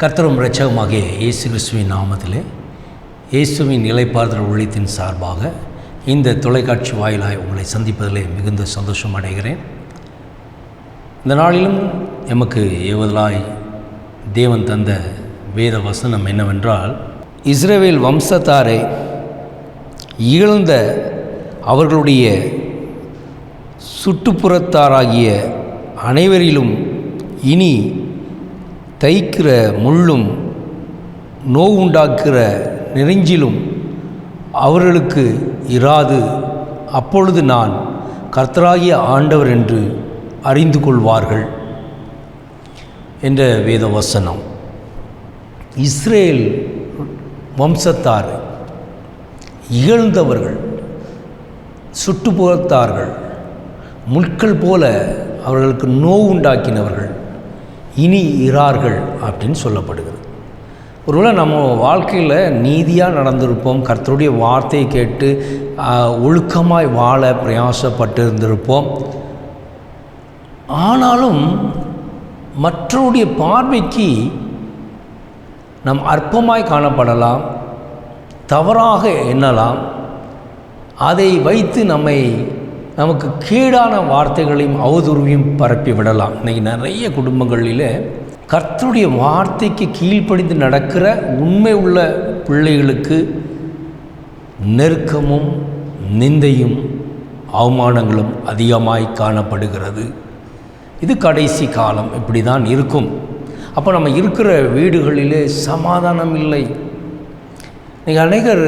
கர்த்தரும் இரட்சகமாகிய இயேசு கிறிஸ்துவின் நாமத்திலே இயேசுவின் நிலைப்பார்தல் ஊழியத்தின் சார்பாக இந்த தொலைக்காட்சி வாயிலாய் உங்களை சந்திப்பதிலே மிகுந்த சந்தோஷம் அடைகிறேன். இந்த நாளிலும் எமக்கு ஏவதலாய் தேவன் தந்த வேத வசனம் என்னவென்றால் இஸ்ரேவேல் வம்சத்தாரை இழந்த அவர்களுடைய சுற்றுப்புறத்தாராகிய அனைவரிலும் இனி தைக்கிற முள்ளும் நோவுண்டாக்குற நெறிஞ்சிலும் அவர்களுக்கு இராது. அப்பொழுது நான் கர்த்தராகிய ஆண்டவர் என்று அறிந்து கொள்வார்கள் என்ற வேத வசனம் இஸ்ரேல் வம்சத்தார் இகழ்ந்தவர்கள் சுற்றுப்புறத்தார்கள் முட்கள் போல அவர்களுக்கு நோவுண்டாக்கினவர்கள். இனி இறார்கள் அப்படின்னு சொல்லப்படுகிறது. ஒருவேளை நம்ம வாழ்க்கையில் நீதியாக நடந்திருப்போம் கர்த்தருடைய வார்த்தையை கேட்டு ஒழுக்கமாய் வாழ பிரயாசப்பட்டு இருந்திருப்போம் ஆனாலும் மற்றவருடைய பார்வைக்கு நம் அற்பமாய் காணப்படலாம் தவறாக எண்ணலாம் அதை வைத்து நம்மை நமக்கு கீழான வார்த்தைகளையும் அவதூறுவையும் பரப்பி விடலாம். இன்றைக்கி நிறைய குடும்பங்களில் கர்த்தருடைய வார்த்தைக்கு கீழ்ப்படிந்து நடக்கிற உண்மை உள்ள பிள்ளைகளுக்கு நெருக்கமும் நிந்தையும் அவமானங்களும் அதிகமாய் காணப்படுகிறது. இது கடைசி காலம் இப்படி தான் இருக்கும். அப்போ நம்ம இருக்கிற வீடுகளிலே சமாதானம் இல்லை. நீங்கள் அநேகர்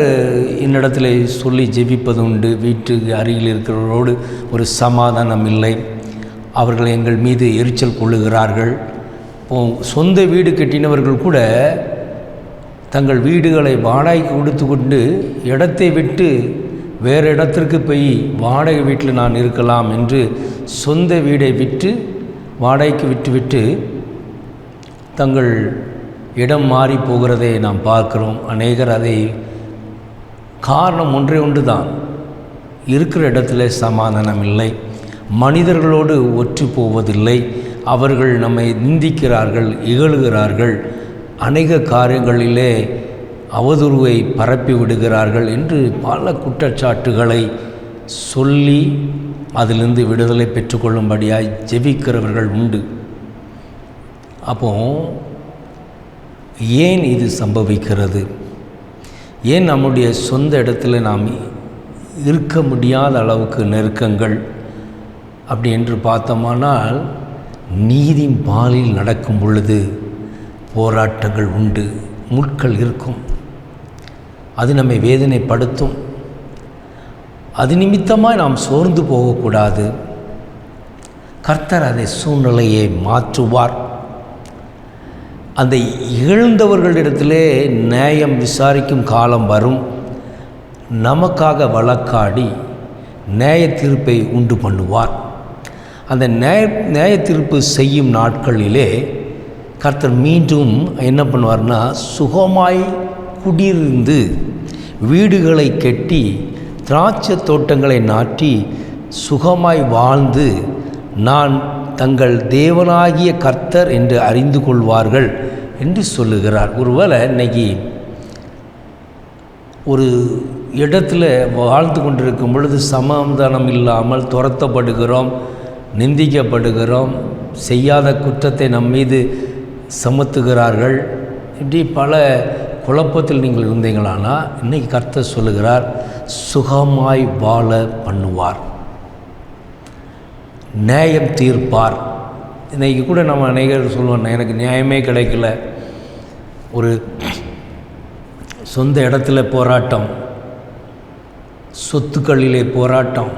என்னிடத்தில் சொல்லி ஜெபிப்பது உண்டு. வீட்டுக்கு அருகில் இருக்கிறவரோடு ஒரு சமாதானம் இல்லை. அவர்கள் எங்கள் மீது எரிச்சல் கொள்ளுகிறார்கள். சொந்த வீடு கட்டினவர்கள் கூட தங்கள் வீடுகளை வாடகைக்கு கொடுத்து கொண்டு இடத்தை விட்டு வேறு இடத்திற்கு போய் வாடகை வீட்டில் நான் இருக்கலாம் என்று சொந்த வீடை விற்று வாடகைக்கு விட்டுவிட்டு தங்கள் இடம் மாறி போகிறதை நாம் பார்க்கிறோம். அநேகர் அதை காரணம் ஒன்றே ஒன்று தான் இருக்கிற இடத்துல சமாதானம் இல்லை மனிதர்களோடு ஒற்று போவதில்லை. அவர்கள் நம்மை நிந்திக்கிறார்கள் இகழுகிறார்கள். அநேக காரியங்களிலே அவதூறுவை பரப்பி விடுகிறார்கள் என்று பல குற்றச்சாட்டுகளை சொல்லி அதிலிருந்து விடுதலை பெற்றுக்கொள்ளும்படியாய் ஜெபிக்கிறவர்கள் உண்டு. அப்போது ஏன் இது சம்பவிக்கிறது? ஏன் நம்முடைய சொந்த இடத்துல நாம் இருக்க முடியாத அளவுக்கு நெருக்கங்கள் அப்படி என்று பார்த்தோமானால் நீதி பாலில் நடக்கும் பொழுது போராட்டங்கள் உண்டு முட்கள் இருக்கும். அது நம்மை வேதனைப்படுத்தும். அது நிமித்தமாக நாம் சோர்ந்து போகக்கூடாது. கர்த்தர் அதை சூழ்நிலையை மாற்றுவார். அந்த இகழ்ந்தவர்களிடத்திலே நேயம் விசாரிக்கும் காலம் வரும். நமக்காக வழக்காடி நேய தீர்ப்பை உண்டு பண்ணுவார். அந்த நேய நேய தீர்ப்பு செய்யும் நாட்களிலே கர்த்தர் மீண்டும் என்ன பண்ணுவார்னா சுகமாய் குடியிருந்து வீடுகளை கட்டி திராட்சை தோட்டங்களை நாட்டி சுகமாய் வாழ்ந்து நான் தங்கள் தேவனாகிய கர்த்தர் என்று அறிந்து கொள்வார்கள் என்று சொல்லுகிறார். ஒருவேளை இன்னைக்கு ஒரு இடத்துல வாழ்ந்து கொண்டிருக்கும் பொழுது சமாதானம் இல்லாமல் துரத்தப்படுகிறோம் நிந்திக்கப்படுகிறோம் செய்யாத குற்றத்தை நம் மீது சமத்துகிறார்கள் இப்படி பல குழப்பத்தில் நீங்கள் இருந்தீங்களானா இன்றைக்கி கர்த்தர் சொல்லுகிறார் சுகமாய் வாழ பண்ணுவார். நியாயம் தீர்ப்பார். இன்றைக்கி கூட நம்ம அநேகர் சொல்லுவோம் எனக்கு நியாயமே கிடைக்கல. ஒரு சொந்த இடத்துல போராட்டம் சொத்துக்களிலே போராட்டம்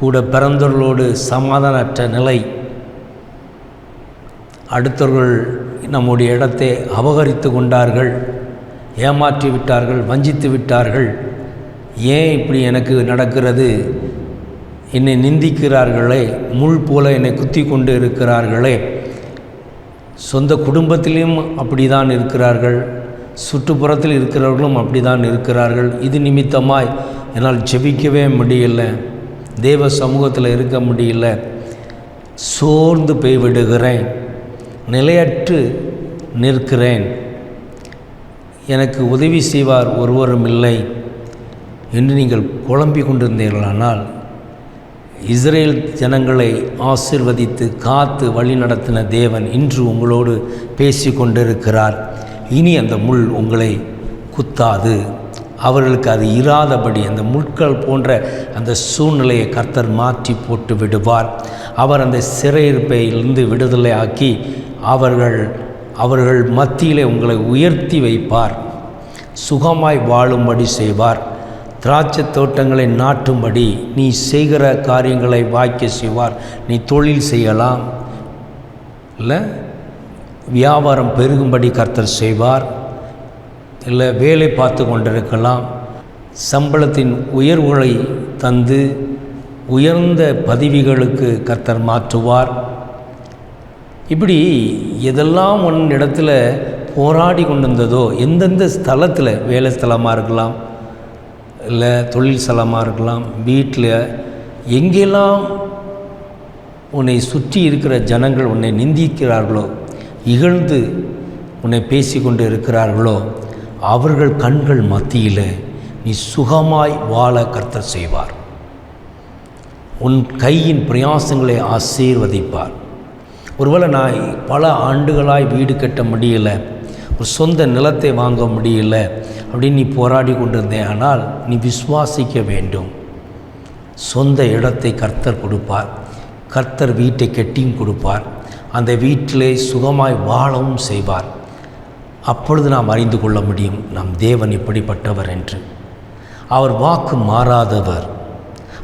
கூட பிறந்தவர்களோடு சமாதானற்ற நிலை அடுத்தவர்கள் நம்முடைய இடத்தை அபகரித்து கொண்டார்கள் ஏமாற்றி விட்டார்கள் வஞ்சித்து விட்டார்கள். ஏன் இப்படி எனக்கு நடக்கிறது? என்னை நிந்திக்கிறார்களே முள் போல என்னை குத்தி கொண்டு இருக்கிறார்களே. சொந்த குடும்பத்திலையும் அப்படி தான் இருக்கிறார்கள். சுற்றுப்புறத்தில் இருக்கிறவர்களும் அப்படி தான் இருக்கிறார்கள். இது நிமித்தமாய் என்னால் ஜெபிக்கவே முடியல. தேவ சமூகத்தில் இருக்க முடியல. சோர்ந்து போய் விடுகிறேன் நிலையற்று நிற்கிறேன். எனக்கு உதவி செய்வார் ஒருவரும் இல்லை. என்று நீங்கள் குழம்பிக் கொண்டிருந்தீர்களானால் இஸ்ரேல் ஜனங்களை ஆசிர்வதித்து காத்து வழிநடத்தின தேவன் இன்று உங்களோடு பேசி கொண்டிருக்கிறார் இனி அந்த முள் உங்களை குத்தாது. அவர்களுக்கு அது இராதபடி அந்த முட்கள் போன்ற அந்த சூழ்நிலையை கர்த்தர் மாற்றி போட்டு விடுவார். அவர் அந்த சிறையிருப்பையிலிருந்து விடுதலை ஆக்கி அவர்கள் அவர்கள் மத்தியிலே உங்களை உயர்த்தி வைப்பார். சுகமாய் வாழும்படி செய்வார். திராட்சை தோட்டங்களை நாட்டும்படி நீ செய்கிற காரியங்களை வாய்க்க செய்வார். நீ தொழில் செய்யலாம். இல்லை வியாபாரம் பெருகும்படி கர்த்தர் செய்வார். இல்லை வேலை பார்த்து கொண்டிருக்கலாம். சம்பளத்தின் உயர்வுகளை தந்து உயர்ந்த பதவிகளுக்கு கர்த்தர் மாற்றுவார். இப்படி எதெல்லாம் உன் இடத்துல போராடி கொண்டிருந்ததோ எந்தெந்த ஸ்தலத்தில் வேலை ஸ்தலமாக இருக்கலாம் இல்லை தொழில் ஸ்தலமாக இருக்கலாம் வீட்டில் எங்கெல்லாம் உன்னை சுற்றி இருக்கிற ஜனங்கள் உன்னை நிந்திக்கிறார்களோ இகழ்ந்து உன்னை பேசி கொண்டு இருக்கிறார்களோ அவர்கள் கண்கள் மத்தியில் நீ சுகமாய் வாழ கர்த்தர் செய்வார். உன் கையின் பிரயாசங்களை ஆசீர்வதிப்பார். ஒருவேளை நான் பல ஆண்டுகளாய் வீடு கட்ட முடியலை ஒரு சொந்த நிலத்தை வாங்க முடியல அப்படின்னு நீ போராடி கொண்டிருந்தேன். ஆனால் நீ விசுவாசிக்க வேண்டும். சொந்த இடத்தை கர்த்தர் கொடுப்பார். கர்த்தர் வீட்டை கட்டியும் கொடுப்பார். அந்த வீட்டிலே சுகமாய் வாழவும் செய்வார். அப்பொழுது நாம் அறிந்து கொள்ள முடியும் நம் தேவன் இப்படிப்பட்டவர் என்று. அவர் வாக்கு மாறாதவர்.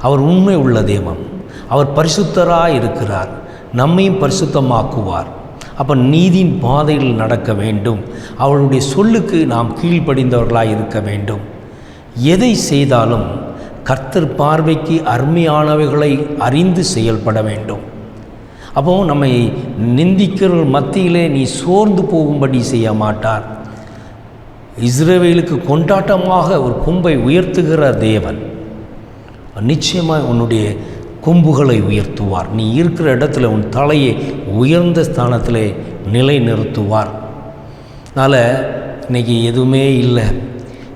அவர் உண்மை உள்ள தேவன். அவர் பரிசுத்தராக இருக்கிறார் நம்மையும் பரிசுத்தமாக்குவார். அப்போ நீதியின் பாதையில் நடக்க வேண்டும். அவளுடைய சொல்லுக்கு நாம் கீழ்ப்படிந்தவர்களாக இருக்க வேண்டும். எதை செய்தாலும் கர்த்தர் பார்வைக்கு அருமையானவைகளை அறிந்து செயல்பட வேண்டும். அப்போ நம்மை நிந்திக்கிறவர்கள் மத்தியிலே நீ சோர்ந்து போகும்படி செய்ய மாட்டார். இஸ்ரேவேலுக்கு கொண்டாட்டமாக ஒரு கொம்பை உயர்த்துகிற தேவன். நிச்சயமாக உன்னுடைய கொம்புகளை உயர்த்துவார். நீ இருக்கிற இடத்துல உன் தலையை உயர்ந்த ஸ்தானத்தில் நிலை நிறுத்துவார் அதனால் இன்றைக்கி எதுவுமே இல்லை.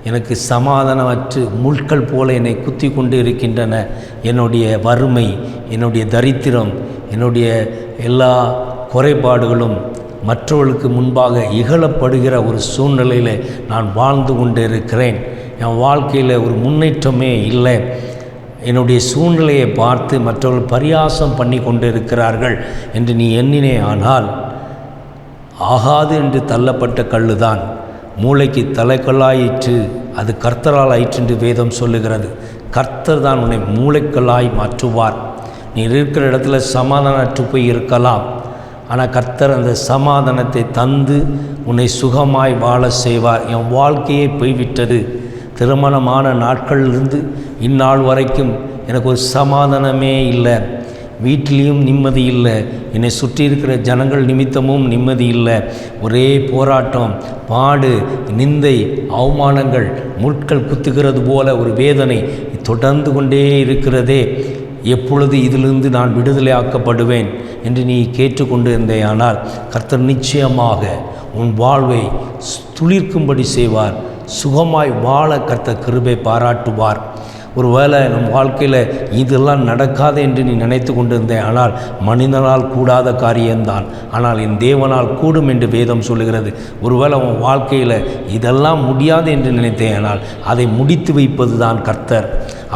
எனக்கு சமாதானமற்று முட்கள் போல என்னை குத்தி கொண்டு இருக்கின்றன என்னுடைய வறுமை என்னுடைய தரித்திரம் என்னுடைய எல்லா குறைபாடுகளும் மற்றவர்களுக்கு முன்பாக இகழப்படுகிற ஒரு சூழ்நிலையில் நான் வாழ்ந்து கொண்டு இருக்கிறேன் என் வாழ்க்கையில் ஒரு முன்னேற்றமே இல்லை. என்னுடைய சூழ்நிலையை பார்த்து மற்றவர்கள் பரியாசம் பண்ணி கொண்டு இருக்கிறார்கள் என்று நீ எண்ணினே ஆனால் ஆகாது என்று தள்ளப்பட்ட கல்லுதான். மூளைக்கு தலைக்கல்லாயிற்று அது கர்த்தரால் ஆயிற்று என்று வேதம் சொல்லுகிறது. கர்த்தர் தான் உன்னை மூளைக்கல்லாய் மாற்றுவார். நீ இருக்கிற இடத்துல சமாதானற்று போய் இருக்கலாம். ஆனால் கர்த்தர் அந்த சமாதானத்தை தந்து உன்னை சுகமாய் வாழ செய்வார். என் வாழ்க்கையே போய்விட்டது. திருமணமான நாட்களிலிருந்து இந்நாள் வரைக்கும் எனக்கு ஒரு சமாதானமே இல்லை. வீட்டிலையும் நிம்மதி இல்லை. என்னை சுற்றி இருக்கிற ஜனங்கள் நிமித்தமும் நிம்மதி இல்லை. ஒரே போராட்டம் பாடு நிந்தை அவமானங்கள் முட்கள் குத்துகிறது போல ஒரு வேதனை தொடர்ந்து கொண்டே இருக்கிறதே. எப்பொழுது இதிலிருந்து நான் விடுதலை ஆக்கப்படுவேன் என்று நீ கேட்டுக்கொண்டு இருந்தேயானால் கர்த்தர் நிச்சயமாக உன் வாழ்வை துளிர்க்கும்படி செய்வார். சுகமாய் வாழ கர்த்தர் கிருபை பாராட்டுவார். ஒருவேளை நம் வாழ்க்கையில் இதெல்லாம் நடக்காது என்று நீ நினைத்து கொண்டிருந்தேன். ஆனால் மனிதனால் கூடாத காரியம்தான். ஆனால் என் தேவனால் கூடும் என்று வேதம் சொல்லுகிறது. ஒருவேளை உன் வாழ்க்கையில் இதெல்லாம் முடியாது என்று நினைத்தேன். ஆனால் அதை முடித்து வைப்பது தான் கர்த்தர்.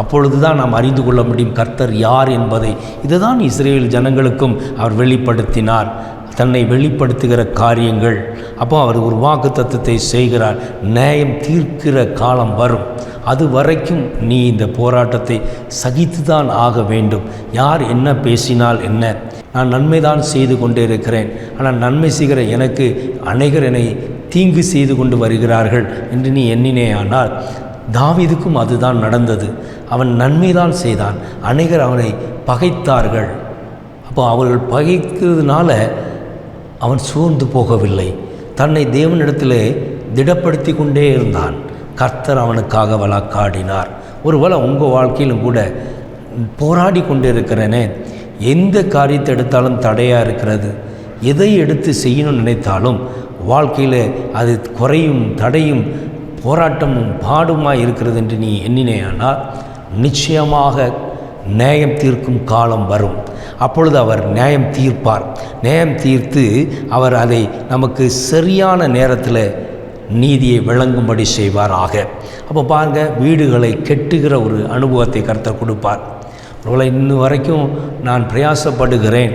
அப்பொழுது தான் நாம் அறிந்து கொள்ள முடியும் கர்த்தர் யார் என்பதை. இதுதான் இஸ்ரேல் ஜனங்களுக்கும் அவர் வெளிப்படுத்தினார். தன்னை வெளிப்படுத்துகிற காரியங்கள். அப்போ அவர் ஒரு வாக்கு தத்துவத்தை செய்கிறார். நியாயம் தீர்க்கிற காலம் வரும். அது வரைக்கும் நீ இந்த போராட்டத்தை சகித்து தான் ஆக வேண்டும். யார் என்ன பேசினால் என்ன? நான் நன்மை தான் செய்து கொண்டே இருக்கிறேன் ஆனால் நன்மை செய்கிற எனக்கு அநேகர் என்னை தீங்கு செய்து கொண்டு வருகிறார்கள் என்று நீ எண்ணினேயானால் தாவீதுக்கும் அதுதான் நடந்தது. அவன் நன்மைதான் செய்தான். அநேகர் அவனை பகைத்தார்கள். அப்போ அவர்கள் பகைக்கிறதுனால அவன் சோர்ந்து போகவில்லை. தன்னை தேவனிடத்திலே திடப்படுத்தி கொண்டே இருந்தான். கர்த்தர் அவனுக்காக வழக்காடினார். ஒருவேளை உங்கள் வாழ்க்கையிலும் கூட போராடி கொண்டு இருக்கிறேனே எந்த காரியத்தை எடுத்தாலும் தடையாக இருக்கிறது? எதை எடுத்து செய்யணும்னு நினைத்தாலும் வாழ்க்கையில் அது குறையும் தடையும் போராட்டமும் பாடுமாக இருக்கிறது என்று நீ எண்ணினேயானால் நிச்சயமாக நேயம் தீர்க்கும் காலம் வரும். அப்பொழுது அவர் நியாயம் தீர்ப்பார். நியாயம் தீர்த்து அவர் அதை நமக்கு சரியான நேரத்தில் நீதியை விளங்கும்படி செய்வார் ஆக அப்போ பாருங்க வீடுகளை கெட்டுகிற ஒரு அனுபவத்தை கருத்தை கொடுப்பார். ஒருவேளை இன்னும் வரைக்கும் நான் பிரயாசப்படுகிறேன்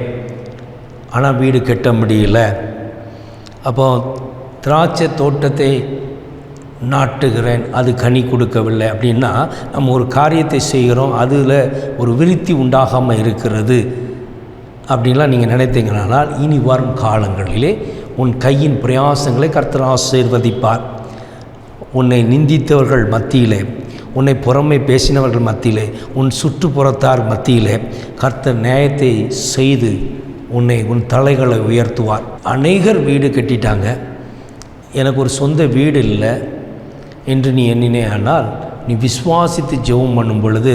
ஆனால் வீடு கட்ட முடியல. அப்போ திராட்சை தோட்டத்தை நாட்டுகிறேன் அது கனி கொடுக்கவில்லை அப்படின்னா நம்ம ஒரு காரியத்தை செய்கிறோம் அதில் ஒரு விருத்தி உண்டாகாமல் இருக்கிறது. அப்படின்லாம் நீங்கள் நினைத்தீங்களானால் இனி வரும் காலங்களிலே உன் கையின் பிரயாசங்களை கர்த்தர் ஆசீர்வதிப்பார். உன்னை நிந்தித்தவர்கள் மத்தியிலே உன்னை புறமை பேசினவர்கள் மத்தியிலே உன் சுற்றுப்புறத்தார் மத்தியிலே கர்த்தர் நியாயத்தை செய்து உன்னை உன் தலைகளை உயர்த்துவார். அநேகர் வீடு கட்டிட்டாங்க. எனக்கு ஒரு சொந்த வீடு இல்லை என்று நீ எண்ணினே ஆனால் நீ விசுவாசித்து ஜெபம் பண்ணும் பொழுது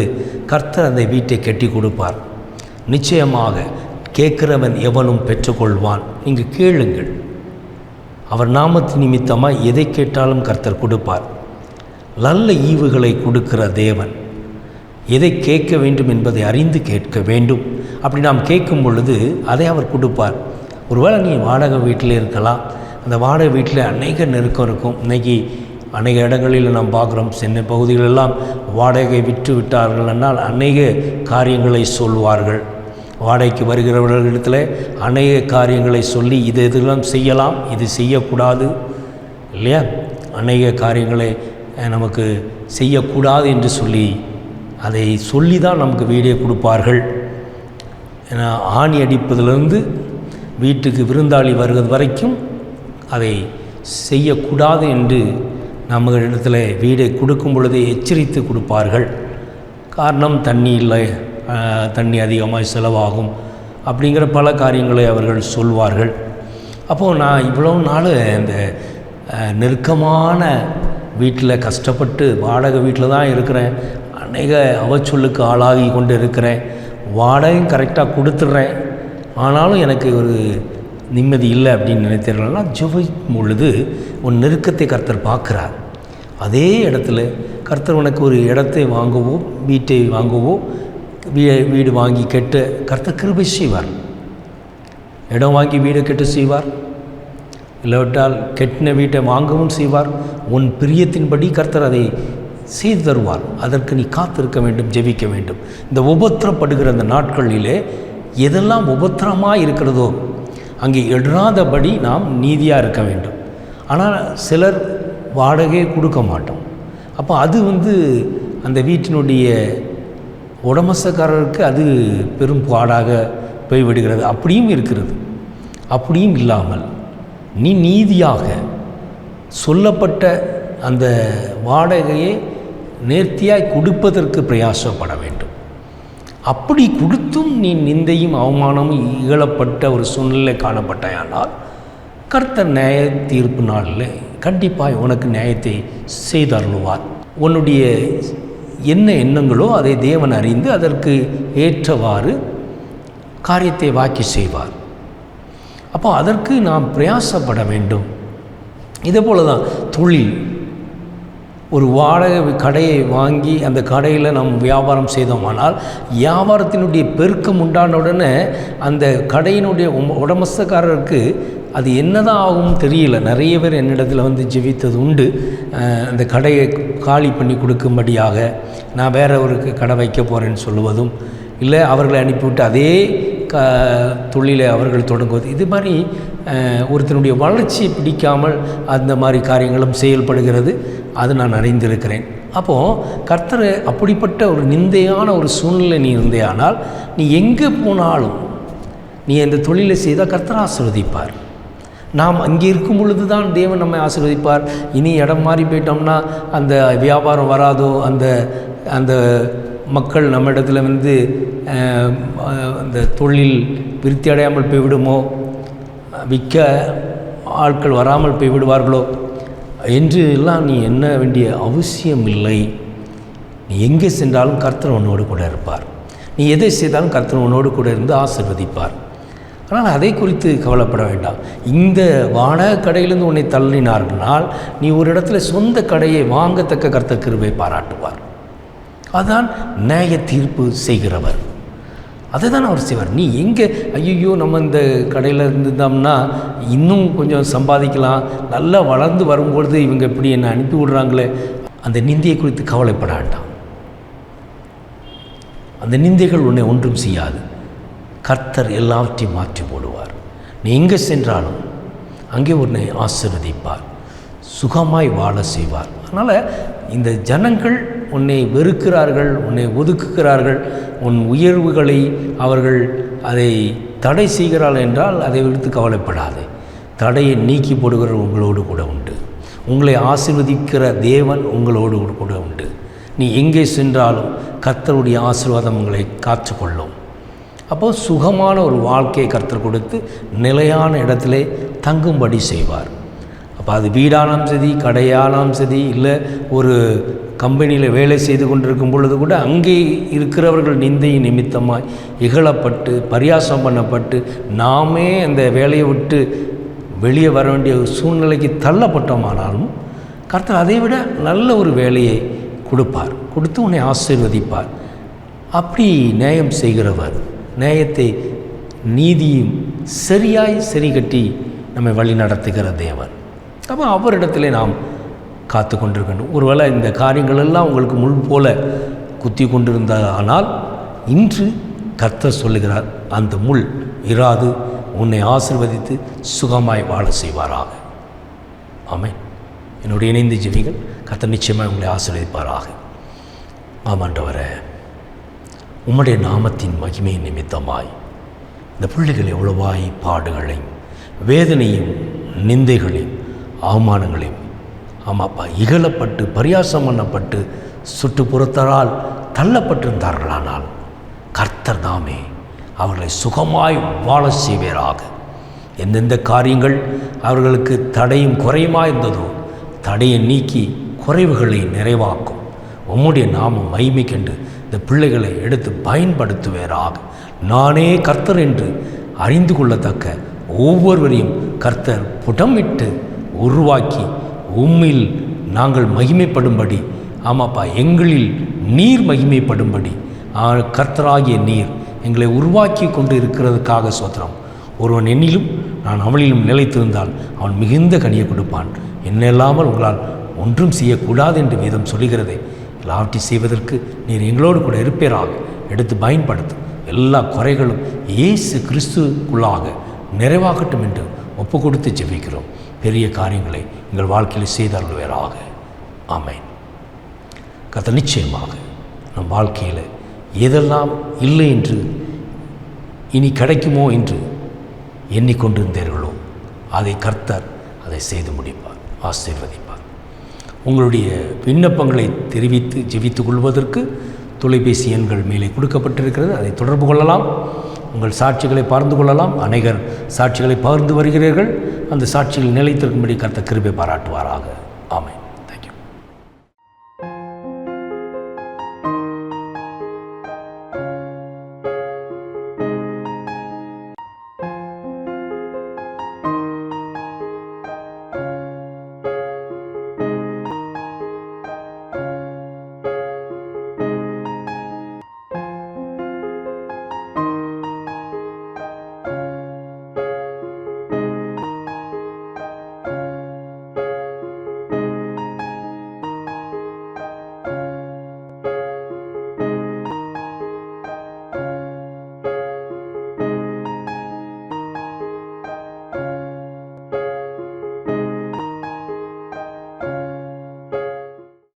கர்த்தர் அந்த வீட்டை கட்டி கொடுப்பார். நிச்சயமாக கேட்கிறவன் எவனும் பெற்றுக்கொள்வான். நீங்கள் கேளுங்கள். அவர் நாமத்து நிமித்தமாக எதை கேட்டாலும் கர்த்தர் கொடுப்பார். நல்ல ஈவுகளை கொடுக்கிற தேவன் எதை கேட்க வேண்டும் என்பதை அறிந்து கேட்க வேண்டும். அப்படி நாம் கேட்கும் பொழுது அதை அவர் கொடுப்பார். ஒருவேளை நீ வாடகை வீட்டில் இருக்கலாம். அந்த வாடகை வீட்டில் அநேக நெருக்கம் இருக்கும். இன்றைக்கி அநேக இடங்களில் நாம் பார்க்குறோம். சென்னை பகுதிகளெல்லாம் வாடகை விற்று விட்டார்கள் என்றால் அநேக காரியங்களை சொல்வார்கள். வாடகைக்கு வருகிறவர்களிடத்தில் அநேக காரியங்களை சொல்லி இது இதெல்லாம் செய்யலாம் இது செய்யக்கூடாது இல்லையா? அநேக காரியங்களை நமக்கு செய்யக்கூடாது என்று சொல்லி அதை சொல்லி தான் நமக்கு வீடே கொடுப்பார்கள். ஏன்னா ஆணி அடிப்பதிலிருந்து வீட்டுக்கு விருந்தாளி வருவது வரைக்கும் அதை செய்யக்கூடாது என்று நம்ம இடத்துல வீடை கொடுக்கும் பொழுதே எச்சரித்து கொடுப்பார்கள். காரணம் தண்ணி இல்லை. தண்ணி அதிகமாக செலவாகும் அப்படிங்கிற பல காரியங்களை அவர்கள் சொல்வார்கள். அப்போது நான் இவ்வளோ நாள் இந்த நெருக்கமான வீட்டில் கஷ்டப்பட்டு வாடகை வீட்டில் தான் இருக்கிறேன். அநேக அவச்சொல்லுக்கு ஆளாகி கொண்டு இருக்கிறேன். வாடகையும் கரெக்டாக கொடுத்துட்றேன். ஆனாலும் எனக்கு ஒரு நிம்மதி இல்லை அப்படின்னு நினைத்தீர்கள்னா ஜெபிக்கும் பொழுது உன் நெருக்கத்தை கர்த்தர் பார்க்குறார். அதே இடத்துல கர்த்தர் உனக்கு ஒரு இடத்தை வாங்கவோ வீட்டை வாங்கவோ வீடு வாங்கி கெட்டு கர்த்தர் கிருபை செய்வார். இடம் வாங்கி வீடு கெட்டு செய்வார். இல்லாவிட்டால் கெட்டின வீட்டை வாங்கவும் செய்வார். உன் பிரியத்தின்படி கர்த்தர் அதை செய்து தருவார். அதற்கு நீ காத்திருக்க வேண்டும் ஜெபிக்க வேண்டும். இந்த உபத்திரப்படுகிற அந்த நாட்களிலே எதெல்லாம் உபத்திரமாக இருக்கிறதோ அங்கே எழாதபடி நாம் நீதியாக இருக்க வேண்டும். ஆனால் சிலர் வாடகையே கொடுக்க மாட்டோம். அப்போ அது வந்து அந்த வீட்டினுடைய உடமசக்காரருக்கு அது பெரும் பாடாக போய்விடுகிறது. அப்படியும் இருக்கிறது. அப்படியும் இல்லாமல் நீ நீதியாக சொல்லப்பட்ட அந்த வாடகையை நேர்த்தியாய் கொடுப்பதற்கு பிரயாசப்பட வேண்டும். அப்படி கொடுத்தும் நீ நிந்தையும் அவமானமும் இகழப்பட்ட ஒரு சூழ்நிலை காணப்பட்டாயானால் கர்த்த நியாய தீர்ப்பு நாளில் கண்டிப்பாக உனக்கு நியாயத்தை செய்தருளுவார். உன்னுடைய என்ன எண்ணங்களோ அதை தேவன் அறிந்து அதற்கு ஏற்றவாறு காரியத்தை வாக்கி செய்வார். அப்போ அதற்கு நாம் பிரயாசப்பட வேண்டும். இதே போல தான் தொழில். ஒரு வாடகை கடையை வாங்கி அந்த கடையில் நாம் வியாபாரம் செய்தோமானால் வியாபாரத்தினுடைய பெருக்கம் உண்டான உடனே அந்த கடையினுடைய உம- உடமஸ்தக்காரருக்கு அது என்னதான் ஆகும் தெரியல. நிறைய பேர் என்னிடத்தில் வந்து ஜெபித்தது உண்டு. அந்த கடையை காலி பண்ணி கொடுக்கும்படியாக. நான் வேற ஒருக்கு கடை வைக்க போகிறேன்னு சொல்லுவதும் இல்லை அவர்களை அனுப்பிவிட்டு அதே க தொழிலை அவர்கள் தொடங்குவது. இது மாதிரி ஒருத்தனுடைய வளர்ச்சியை பிடிக்காமல் அந்த மாதிரி காரியங்களும் செயல்படுகிறது. அது நான் அறிந்திருக்கிறேன். அப்போது கர்த்தர் அப்படிப்பட்ட ஒரு நிந்தையான ஒரு சூழ்நிலை நீ இருந்தேயானால் நீ எங்கே போனாலும் நீ அந்த தொழிலை செய்தால் கர்த்தர் ஆசிர்வதிப்பார். நாம் அங்கே இருக்கும் பொழுது தான் தேவன் நம்மை ஆசீர்வதிப்பார். இனி இடம் மாறி போயிட்டோம்னா அந்த வியாபாரம் வராதோ அந்த அந்த மக்கள் நம்ம இடத்துல வந்து அந்த தொழில் விருத்தி அடையாமல் போய்விடுமோ? விற்க ஆட்கள் வராமல் போய்விடுவார்களோ? என்று எல்லாம் நீ எண்ண வேண்டிய அவசியம் இல்லை நீ எங்கே சென்றாலும் கர்த்தர் உன்னோடு கூட இருப்பார். நீ எதை செய்தாலும் கர்த்தர் உன்னோடு கூட இருந்து ஆசீர்வதிப்பார். ஆனால் அதை குறித்து கவலைப்பட வேண்டாம். இந்த வாடகை கடையிலிருந்து உன்னை தள்ளினார்களால் நீ ஒரு இடத்துல சொந்த கடையை வாங்கத்தக்க கர்த்த கிருபை பாராட்டுவார். அதான் நியாய தீர்ப்பு செய்கிறவர். அதை தான் அவர் செய்வார். நீ எங்கே ஐயோ நம்ம இந்த கடையில் இருந்தோம்னா இன்னும் கொஞ்சம் சம்பாதிக்கலாம். நல்லா வளர்ந்து வரும்பொழுது இவங்க இப்படி என்னை அனுப்பி விடுறாங்களே. அந்த நிந்தியை குறித்து கவலைப்பட வேண்டாம். அந்த நிந்தைகள் உன்னை ஒன்றும் செய்யாது. கர்த்தர் எல்லாவற்றையும் மாற்றி போடுவார். நீ எங்கே சென்றாலும் அங்கே உன்னை ஆசீர்வதிப்பார். சுகமாய் வாழ செய்வார். அதனால் இந்த ஜனங்கள் உன்னை வெறுக்கிறார்கள் உன்னை ஒதுக்குகிறார்கள் உன் உயர்வுகளை அவர்கள் அதை தடை செய்கிறார்கள் என்றால் அதை விடுத்து கவலைப்படாதே. தடையை நீக்கி போடுகிற உங்களோடு கூட உண்டு. உங்களை ஆசிர்வதிக்கிற தேவன் உங்களோடு கூட உண்டு. நீ எங்கே சென்றாலும் கர்த்தருடைய ஆசீர்வாதம் உங்களை காத்துக்கொள்ளும். அப்போது சுகமான ஒரு வாழ்க்கையை கர்த்தர் கொடுத்து நிலையான இடத்திலே தங்கும்படி செய்வார். அப்போ அது வீடானாலும் சரி கடையானாலும் சரி இல்லை ஒரு கம்பெனியில் வேலை செய்து கொண்டிருக்கும் பொழுது கூட அங்கே இருக்கிறவர்கள் நிந்தை நிமித்தமாய் இகழப்பட்டு பரியாசம் பண்ணப்பட்டு நாமே அந்த வேலையை விட்டு வெளியே வர வேண்டிய ஒரு சூழ்நிலைக்கு தள்ளப்பட்டோமானாலும் கர்த்தர் அதை விட நல்ல ஒரு வேலையை கொடுப்பார். கொடுத்து உன்னை ஆசீர்வதிப்பார். அப்படி நியாயம் செய்கிறவர் நேயத்தை நீதியும் சரியாய் சரி கட்டி நம்மை வழி நடத்துகிற தேவர் அப்போ அவரிடத்திலே நாம் காத்து கொண்டிருக்கின்றோம் ஒருவேளை இந்த காரியங்களெல்லாம் உங்களுக்கு முள் போல குத்தி கொண்டிருந்தால் இன்று கர்த்தர் சொல்லுகிறார் அந்த முள் இராது உன்னை ஆசிர்வதித்து சுகமாய் வாழ செய்வாராக. ஆமாம் என்னுடைய இணைந்து ஜெபிகள் கத்த நிச்சயமாக உங்களை ஆசிர்வதிப்பாராக. ஆமாண்டவரே உம்முடைய நாமத்தின் மகிமை நிமித்தமாய் இந்த பிள்ளைகள் எவ்வளவாய் பாடுகளையும் வேதனையும் நிந்தைகளையும் அவமானங்களையும் ஆமாப்பா இகழப்பட்டு பரியாசம் பண்ணப்பட்டு சுற்றுப்புறத்தரால் தள்ளப்பட்டிருந்தார்களானால் கர்த்தர் தாமே அவர்களை சுகமாய் வாழ செய்வேராக. எந்தெந்த காரியங்கள் அவர்களுக்கு தடையும் குறையுமா இருந்ததோ தடையை நீக்கி குறைவுகளை நிறைவாக்கும். உம்முடைய நாமம் மைமிக்கென்று இந்த பிள்ளைகளை எடுத்து பயன்படுத்துவேராக. நானே கர்த்தர் என்று அறிந்து கொள்ளத்தக்க ஒவ்வொருவரையும் கர்த்தர் புடமிட்டு உருவாக்கி உம்மில் நாங்கள் மகிமைப்படும்படி. ஆமாப்பா எங்களில் நீர் மகிமைப்படும்படி. கர்த்தராகிய நீர் எங்களை உருவாக்கி கொண்டு இருக்கிறதுக்காக சோத்திரம் ஒருவன் என்னிலும் நான் அவனிலும் நிலைத்திருந்தால் அவன் மிகுந்த கனியை கொடுப்பான். என்ன இல்லாமல் உங்களால் ஒன்றும் செய்யக்கூடாது என்று வேதம் சொல்லுகிறதே. எல்லாவற்றையும் செய்வதற்கு நீர் எங்களோடு கூட இருப்பேராக. எடுத்து பயன்படுத்தும் எல்லா குறைகளும் இயேசு கிறிஸ்துக்குள்ளாக நிறைவாகட்டும் என்று ஒப்பு கொடுத்து ஜெபிக்கிறோம். பெரிய காரியங்களை எங்கள் வாழ்க்கையில் செய்தருள்வேராக. ஆமேன். கத்த நிச்சயமாக நம் வாழ்க்கையில் எதெல்லாம் இல்லை என்று இனி கிடைக்குமோ என்று எண்ணிக்கொண்டிருந்தீர்களோ அதை கர்த்தர் அதை செய்து முடிப்பார் ஆசீர்வதிப்பார். உங்களுடைய விண்ணப்பங்களை தெரிவித்து ஜெபித்துக் கொள்வதற்கு தொலைபேசி எண்கள் மேலே கொடுக்கப்பட்டிருக்கிறது அதை தொடர்பு கொள்ளலாம். உங்கள் சாட்சிகளை பகிர்ந்து கொள்ளலாம். அநேகர் சாட்சிகளை பகிர்ந்து வருகிறீர்கள். அந்த சாட்சிகள் நிலைத்திருக்கும்படி கருத்த கிருபை பாராட்டுவாராக.